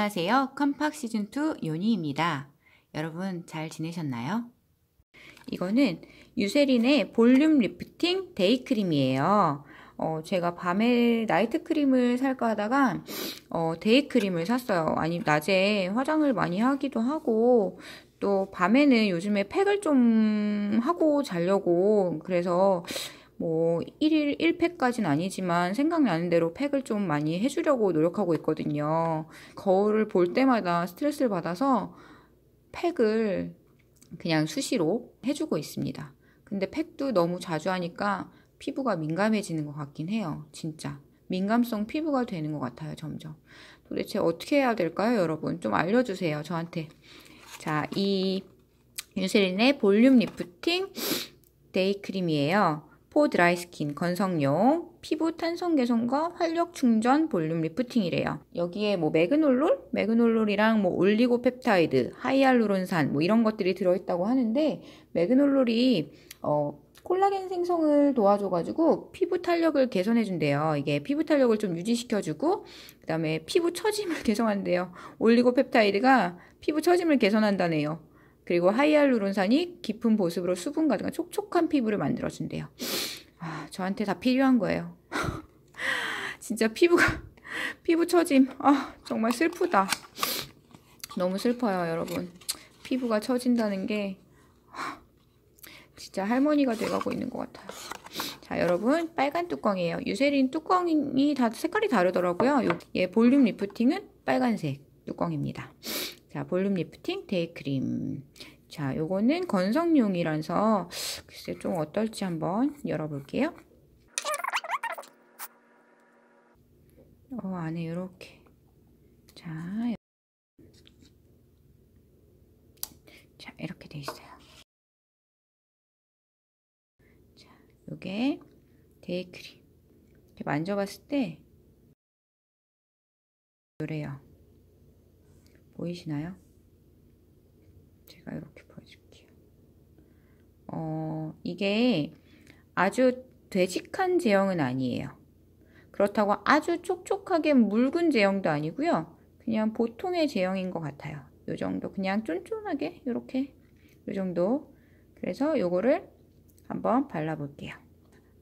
안녕하세요. 컴팍 시즌2 요니입니다. 여러분 잘 지내셨나요? 이거는 유세린의 볼륨 리프팅 데이 크림이에요. 어, 제가 밤에 나이트 크림을 살까 하다가 어, 데이 크림을 샀어요. 아니 낮에 화장을 많이 하기도 하고 또 밤에는 요즘에 팩을 좀 하고 자려고 그래서 뭐 1일 1팩까지는 아니지만 생각나는 대로 팩을 좀 많이 해주려고 노력하고 있거든요. 거울을 볼 때마다 스트레스를 받아서 팩을 그냥 수시로 해주고 있습니다. 근데 팩도 너무 자주 하니까 피부가 민감해지는 것 같긴 해요. 진짜. 민감성 피부가 되는 것 같아요, 점점. 도대체 어떻게 해야 될까요, 여러분? 좀 알려주세요, 저한테. 자, 이 유세린의 볼륨 리프팅 데이 크림이에요. 포 드라이 스킨 건성용 피부 탄성 개선과 활력 충전 볼륨 리프팅이래요. 여기에 뭐 매그놀롤, 매그놀롤이랑 뭐 올리고 펩타이드, 하이알루론산 뭐 이런 것들이 들어있다고 하는데 매그놀롤이 어 콜라겐 생성을 도와줘가지고 피부 탄력을 개선해준대요. 이게 피부 탄력을 좀 유지시켜주고 그 다음에 피부 처짐을 개선한대요. 올리고 펩타이드가 피부 처짐을 개선한다네요. 그리고 하이알루론산이 깊은 보습으로 수분 가득한 촉촉한 피부를 만들어준대요. 아, 저한테 다 필요한 거예요. 진짜 피부가, 피부 처짐. 아, 정말 슬프다. 너무 슬퍼요, 여러분. 피부가 처진다는 게, 진짜 할머니가 돼가고 있는 것 같아요. 자, 여러분, 빨간 뚜껑이에요. 유세린 뚜껑이 다 색깔이 다르더라고요. 얘 볼륨 리프팅은 빨간색 뚜껑입니다. 자, 볼륨 리프팅 데이크림. 자, 요거는 건성용이라서 글쎄 좀 어떨지 한번 열어볼게요. 어, 안에 이렇게. 자, 자, 이렇게 돼 있어요. 자, 요게 데이크림. 이렇게 만져봤을 때 요래요. 보이시나요? 제가 이렇게 보여줄게요. 어, 이게 아주 되직한 제형은 아니에요. 그렇다고 아주 촉촉하게 묽은 제형도 아니고요. 그냥 보통의 제형인 것 같아요. 요 정도 그냥 쫀쫀하게 이렇게 요 정도 그래서 요거를 한번 발라볼게요.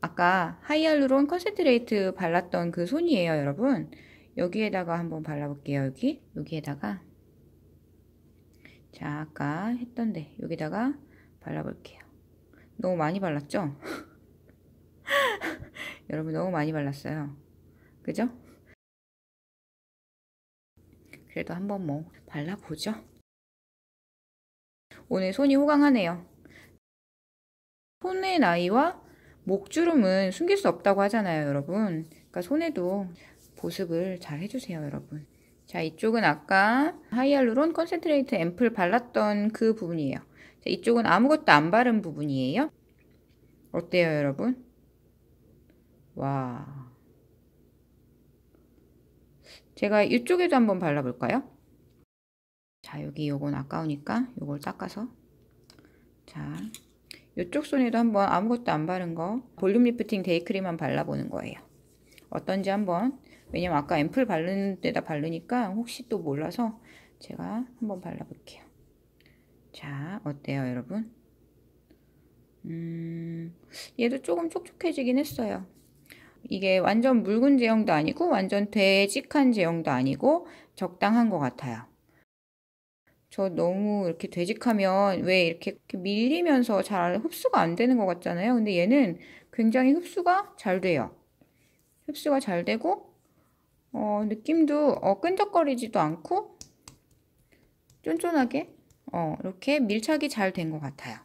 아까 하이알루론 컨센트레이트 발랐던 그 손이에요 여러분 여기에다가 한번 발라볼게요 여기 여기에다가 자, 아까 했던데 여기다가 발라볼게요. 너무 많이 발랐죠? 여러분 너무 많이 발랐어요. 그죠? 그래도 한번 뭐 발라보죠. 오늘 손이 호강하네요. 손의 나이와 목주름은 숨길 수 없다고 하잖아요, 여러분. 그러니까 손에도 보습을 잘 해주세요, 여러분. 자, 이쪽은 아까 하이알루론 컨센트레이트 앰플 발랐던 그 부분이에요. 자, 이쪽은 아무것도 안 바른 부분이에요. 어때요, 여러분? 와. 제가 이쪽에도 한번 발라볼까요? 자, 여기 요건 아까우니까 요걸 닦아서. 자, 이쪽 손에도 한번 아무것도 안 바른 거 볼륨 리프팅 데이크림만 발라보는 거예요. 어떤지 한번 왜냐면 아까 앰플 바르는 데다 바르니까 혹시 또 몰라서 제가 한번 발라볼게요. 자, 어때요, 여러분? 음, 얘도 조금 촉촉해지긴 했어요. 이게 완전 묽은 제형도 아니고 완전 되직한 제형도 아니고 적당한 것 같아요. 저 너무 이렇게 되직하면 왜 이렇게 밀리면서 잘 흡수가 안 되는 것 같잖아요. 근데 얘는 굉장히 흡수가 잘 돼요. 흡수가 잘 되고 어, 느낌도 어, 끈적거리지도 않고 쫀쫀하게 어, 이렇게 밀착이 잘 된 것 같아요.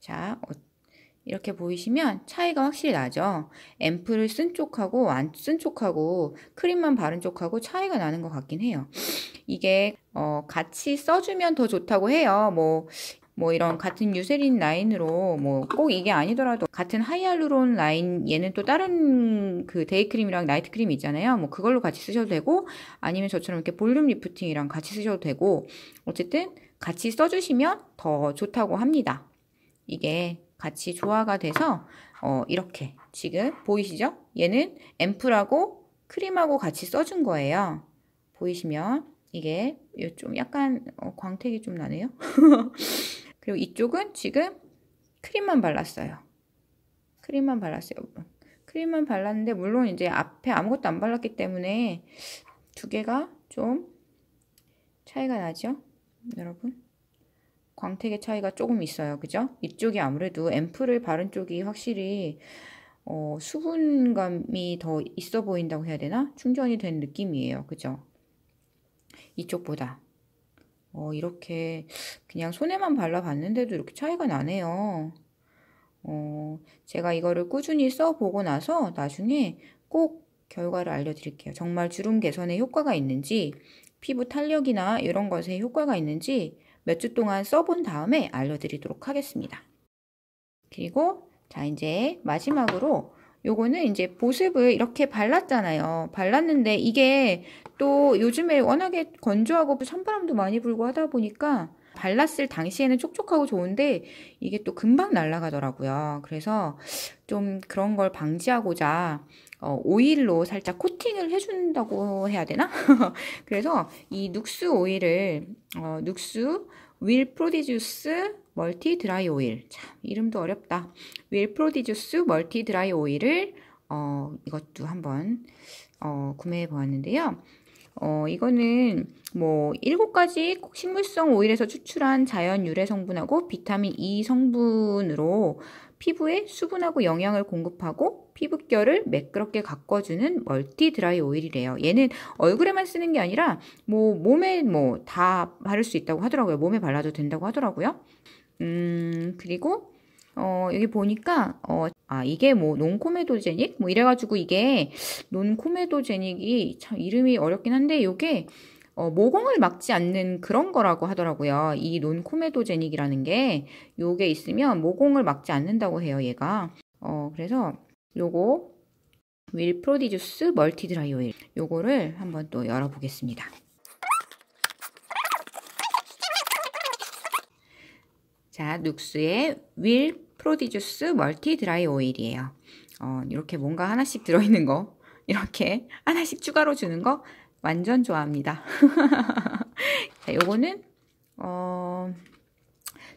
자, 어, 이렇게 보이시면 차이가 확실히 나죠. 앰플을 쓴 쪽하고 안 쓴 쪽하고 크림만 바른 쪽하고 차이가 나는 것 같긴 해요. 이게 어, 같이 써주면 더 좋다고 해요. 뭐 뭐 이런 같은 유세린 라인으로 뭐 꼭 이게 아니더라도 같은 하이알루론 라인 얘는 또 다른 그 데이 크림이랑 나이트 크림 있잖아요. 뭐 그걸로 같이 쓰셔도 되고 아니면 저처럼 이렇게 볼륨 리프팅이랑 같이 쓰셔도 되고 어쨌든 같이 써주시면 더 좋다고 합니다. 이게 같이 조화가 돼서 어 이렇게 지금 보이시죠? 얘는 앰플하고 크림하고 같이 써준 거예요. 보이시면 이게 좀 약간 어, 광택이 좀 나네요. 그리고 이쪽은 지금 크림만 발랐어요. 크림만 발랐어요. 크림만 발랐는데 물론 이제 앞에 아무것도 안 발랐기 때문에 두 개가 좀 차이가 나죠? 여러분? 광택의 차이가 조금 있어요. 그죠? 이쪽이 아무래도 앰플을 바른 쪽이 확실히 어, 수분감이 더 있어 보인다고 해야 되나? 충전이 된 느낌이에요. 그죠? 이쪽보다. 어, 이렇게 그냥 손에만 발라봤는데도 이렇게 차이가 나네요. 어, 제가 이거를 꾸준히 써보고 나서 나중에 꼭 결과를 알려드릴게요. 정말 주름 개선에 효과가 있는지, 피부 탄력이나 이런 것에 효과가 있는지 몇 주 동안 써본 다음에 알려드리도록 하겠습니다. 그리고 자 이제 마지막으로 요거는 이제 보습을 이렇게 발랐잖아요. 발랐는데 이게 또 요즘에 워낙에 건조하고 찬바람도 많이 불고 하다 보니까 발랐을 당시에는 촉촉하고 좋은데 이게 또 금방 날아가더라고요. 그래서 좀 그런 걸 방지하고자 어, 오일로 살짝 코팅을 해준다고 해야 되나? 그래서 이 눅스 오일을 어, 눅스 윌 프로디주스 멀티 드라이 오일 참 이름도 어렵다. 윌 프로디주스 멀티 드라이 오일을 어, 이것도 한번 어, 구매해 보았는데요. 어, 이거는 뭐 7가지 식물성 오일에서 추출한 자연 유래 성분하고 비타민 E 성분으로 피부에 수분하고 영양을 공급하고 피부결을 매끄럽게 가꿔주는 멀티 드라이 오일이래요. 얘는 얼굴에만 쓰는 게 아니라 뭐 몸에 뭐 다 바를 수 있다고 하더라고요. 몸에 발라도 된다고 하더라고요. 음, 그리고 어, 여기 보니까 어, 아, 이게 뭐 논코메도제닉 뭐 이래가지고 이게 논코메도제닉이 참 이름이 어렵긴 한데 이게 어, 모공을 막지 않는 그런 거라고 하더라고요. 이 논코메도제닉이라는 게 요게 있으면 모공을 막지 않는다고 해요, 얘가. 어, 그래서 요거 윌 프로디주스 멀티 드라이 오일 요거를 한번 또 열어보겠습니다. 자, 눅스의 윌 프로디주스 멀티 드라이 오일이에요. 어, 이렇게 뭔가 하나씩 들어있는 거, 이렇게 하나씩 추가로 주는 거 완전 좋아합니다. 자, 요거는, 어,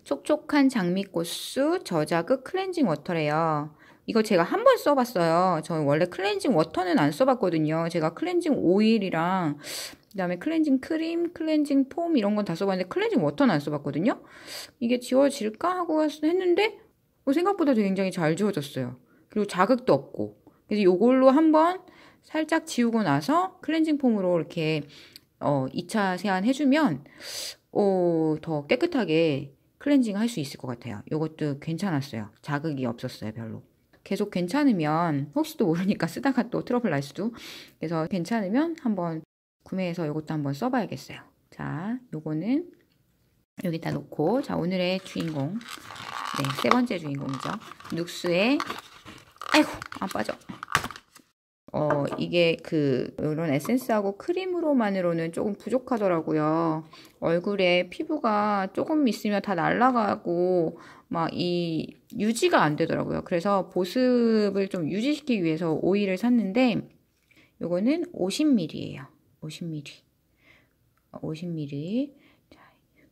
촉촉한 장미꽃수 저자극 클렌징 워터래요. 이거 제가 한 번 써봤어요. 저 원래 클렌징 워터는 안 써봤거든요. 제가 클렌징 오일이랑 그 다음에 클렌징 크림, 클렌징 폼 이런 건 다 써봤는데 클렌징 워터는 안 써봤거든요. 이게 지워질까 하고 했는데 어, 생각보다 굉장히 잘 지워졌어요. 그리고 자극도 없고. 그래서 이걸로 한번 살짝 지우고 나서 클렌징 폼으로 이렇게 어, 2차 세안 해주면 어, 더 깨끗하게 클렌징 할 수 있을 것 같아요. 이것도 괜찮았어요. 자극이 없었어요, 별로. 계속 괜찮으면 혹시도 모르니까 쓰다가 또 트러블 날 수도. 그래서 괜찮으면 한번 구매해서 이것도 한번 써봐야겠어요. 자, 요거는 여기다 놓고 자 오늘의 주인공 네, 세 번째 주인공이죠. 눅스의 아이고 안 빠져. 어 이게 그 이런 에센스하고 크림으로만으로는 조금 부족하더라고요. 얼굴에 피부가 조금 있으면 다 날아가고 막 이 유지가 안 되더라고요. 그래서 보습을 좀 유지시키기 위해서 오일을 샀는데 요거는 50ml예요. 50ml. 50ml.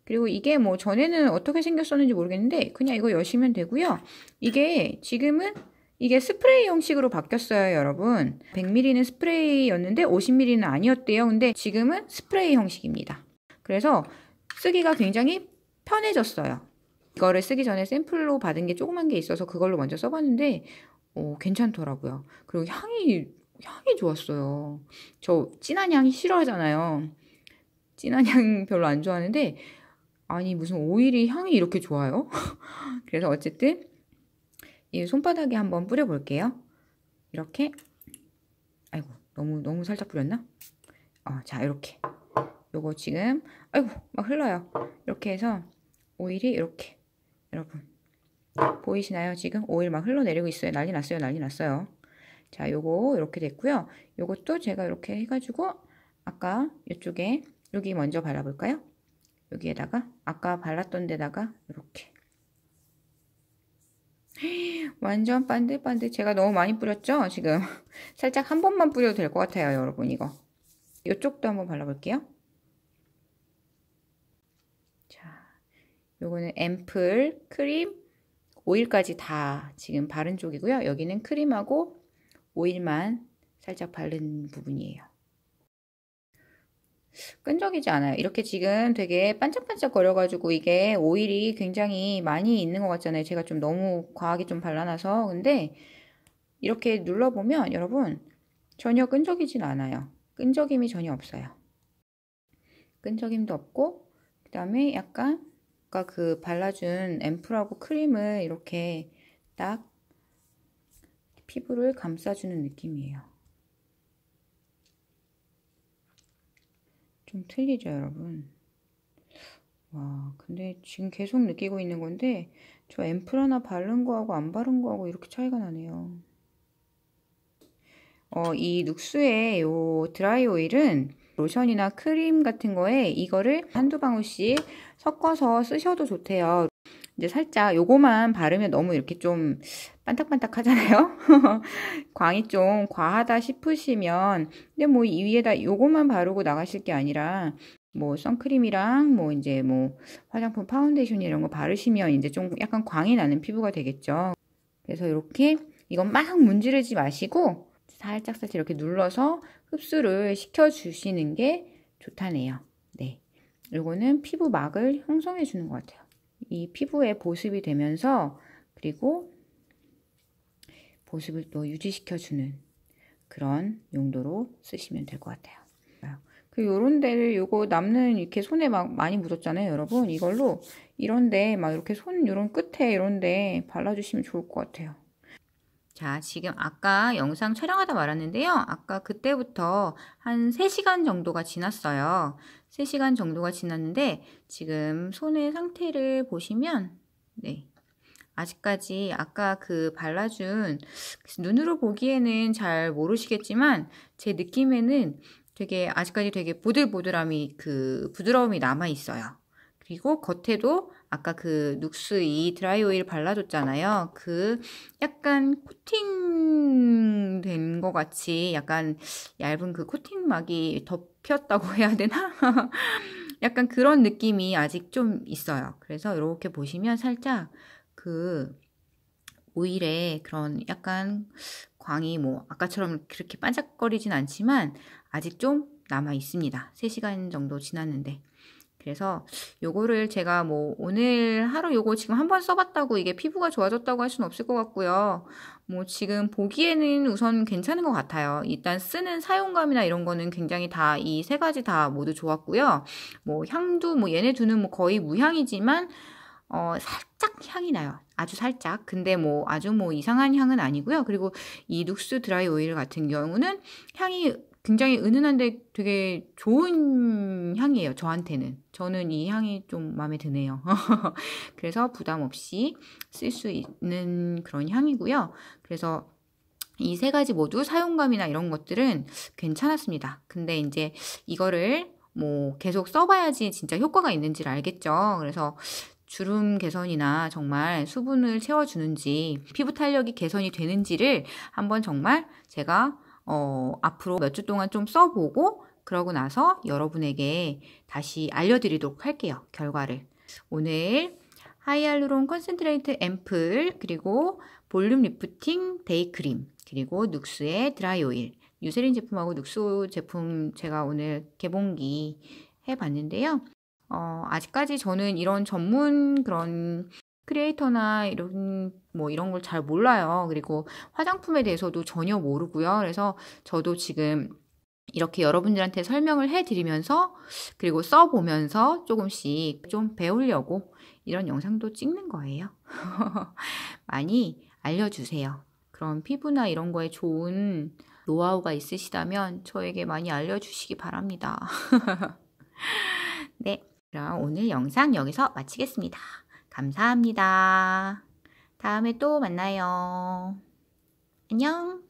그리고 이게 뭐 전에는 어떻게 생겼었는지 모르겠는데 그냥 이거 여시면 되고요. 이게 지금은 이게 스프레이 형식으로 바뀌었어요, 여러분. 100ml는 스프레이였는데 50ml는 아니었대요. 근데 지금은 스프레이 형식입니다. 그래서 쓰기가 굉장히 편해졌어요. 이거를 쓰기 전에 샘플로 받은 게 조그만 게 있어서 그걸로 먼저 써봤는데 어, 괜찮더라고요. 그리고 향이 향이 좋았어요. 저 진한 향이 싫어하잖아요. 진한 향 별로 안 좋아하는데 아니 무슨 오일이 향이 이렇게 좋아요? 그래서 어쨌든 이 손바닥에 한번 뿌려볼게요. 이렇게 아이고 너무 너무 살짝 뿌렸나? 어, 자 이렇게 요거 지금 아이고 막 흘러요. 이렇게 해서 오일이 이렇게 여러분 보이시나요? 지금 오일 막 흘러내리고 있어요. 난리 났어요. 난리 났어요. 자 요거 이렇게 됐고요. 요것도 제가 이렇게 해가지고 아까 이쪽에 여기 먼저 발라볼까요? 여기에다가 아까 발랐던 데다가 이렇게 완전 반들반들. 제가 너무 많이 뿌렸죠? 지금. 살짝 한 번만 뿌려도 될 것 같아요 여러분 이거. 이쪽도 한번 발라볼게요. 자 요거는 앰플 크림 오일까지 다 지금 바른 쪽이고요. 여기는 크림하고 오일만 살짝 바른 부분이에요 끈적이지 않아요. 이렇게 지금 되게 반짝반짝 거려가지고 이게 오일이 굉장히 많이 있는 것 같잖아요. 제가 좀 너무 과하게 좀 발라놔서. 근데 이렇게 눌러보면 여러분 전혀 끈적이진 않아요. 끈적임이 전혀 없어요. 끈적임도 없고 그 다음에 약간 아까 그 발라준 앰플하고 크림을 이렇게 딱 피부를 감싸주는 느낌이에요. 좀 틀리죠, 여러분? 와, 근데 지금 계속 느끼고 있는 건데 저 앰플 하나 바른 거하고 안 바른 거하고 이렇게 차이가 나네요. 어, 이 눅스의 요 드라이 오일은 로션이나 크림 같은 거에 이거를 한두 방울씩 섞어서 쓰셔도 좋대요. 이제 살짝 요거만 바르면 너무 이렇게 좀 반딱반딱 하잖아요. 광이 좀 과하다 싶으시면 근데 뭐 이 위에다 요거만 바르고 나가실 게 아니라 뭐 선크림이랑 뭐 이제 뭐 화장품 파운데이션 이런 거 바르시면 이제 좀 약간 광이 나는 피부가 되겠죠. 그래서 이렇게 이건 막 문지르지 마시고 살짝 살짝 이렇게 눌러서 흡수를 시켜 주시는 게 좋다네요. 네. 요거는 피부막을 형성해 주는 것 같아요. 이 피부에 보습이 되면서 그리고 보습을 또 유지시켜주는 그런 용도로 쓰시면 될 것 같아요. 그 요런 데를 요거 남는 이렇게 손에 막 많이 묻었잖아요, 여러분. 이걸로 이런 데 막 이렇게 손 요런 끝에 이런 데 발라주시면 좋을 것 같아요. 자, 지금 아까 영상 촬영하다 말았는데요. 아까 그때부터 한 3시간 정도가 지났어요. 3시간 정도가 지났는데 지금 손의 상태를 보시면 네. 아직까지 아까 그 발라준 눈으로 보기에는 잘 모르시겠지만 제 느낌에는 되게 아직까지 되게 보들보들함이 그 부드러움이 남아 있어요. 그리고 겉에도 아까 그 눅스 이 드라이 오일 발라줬잖아요. 그 약간 코팅 된 것 같이 약간 얇은 그 코팅막이 덮였다고 해야 되나? 약간 그런 느낌이 아직 좀 있어요. 그래서 이렇게 보시면 살짝 그 오일에 그런 약간 광이 뭐 아까처럼 그렇게 반짝거리진 않지만 아직 좀 남아 있습니다. 3시간 정도 지났는데. 그래서 요거를 제가 뭐 오늘 하루 요거 지금 한번 써봤다고 이게 피부가 좋아졌다고 할 수는 없을 것 같고요. 뭐 지금 보기에는 우선 괜찮은 것 같아요. 일단 쓰는 사용감이나 이런 거는 굉장히 다 이 세 가지 다 모두 좋았고요. 뭐 향도 뭐 얘네 두는 뭐 거의 무향이지만 어 살짝 향이 나요. 아주 살짝. 근데 뭐 아주 뭐 이상한 향은 아니고요. 그리고 이 눅스 드라이 오일 같은 경우는 향이 굉장히 은은한데 되게 좋은 향이에요. 저한테는. 저는 이 향이 좀 마음에 드네요. 그래서 부담 없이 쓸 수 있는 그런 향이고요. 그래서 이 세 가지 모두 사용감이나 이런 것들은 괜찮았습니다. 근데 이제 이거를 뭐 계속 써봐야지 진짜 효과가 있는지를 알겠죠. 그래서 주름 개선이나 정말 수분을 채워주는지 피부 탄력이 개선이 되는지를 한번 정말 제가 어, 앞으로 몇 주 동안 좀 써보고 그러고 나서 여러분에게 다시 알려드리도록 할게요. 결과를. 오늘 하이알루론 컨센트레이트 앰플 그리고 볼륨 리프팅 데이 크림 그리고 눅스의 드라이 오일 유세린 제품하고 눅스 제품 제가 오늘 개봉기 해봤는데요. 어, 아직까지 저는 이런 전문 그런 크리에이터나 이런 뭐 이런 걸 잘 몰라요. 그리고 화장품에 대해서도 전혀 모르고요. 그래서 저도 지금 이렇게 여러분들한테 설명을 해드리면서 그리고 써보면서 조금씩 좀 배우려고 이런 영상도 찍는 거예요. 많이 알려주세요. 그럼 피부나 이런 거에 좋은 노하우가 있으시다면 저에게 많이 알려주시기 바랍니다. 네, 그럼 오늘 영상 여기서 마치겠습니다. 감사합니다. 다음에 또 만나요. 안녕.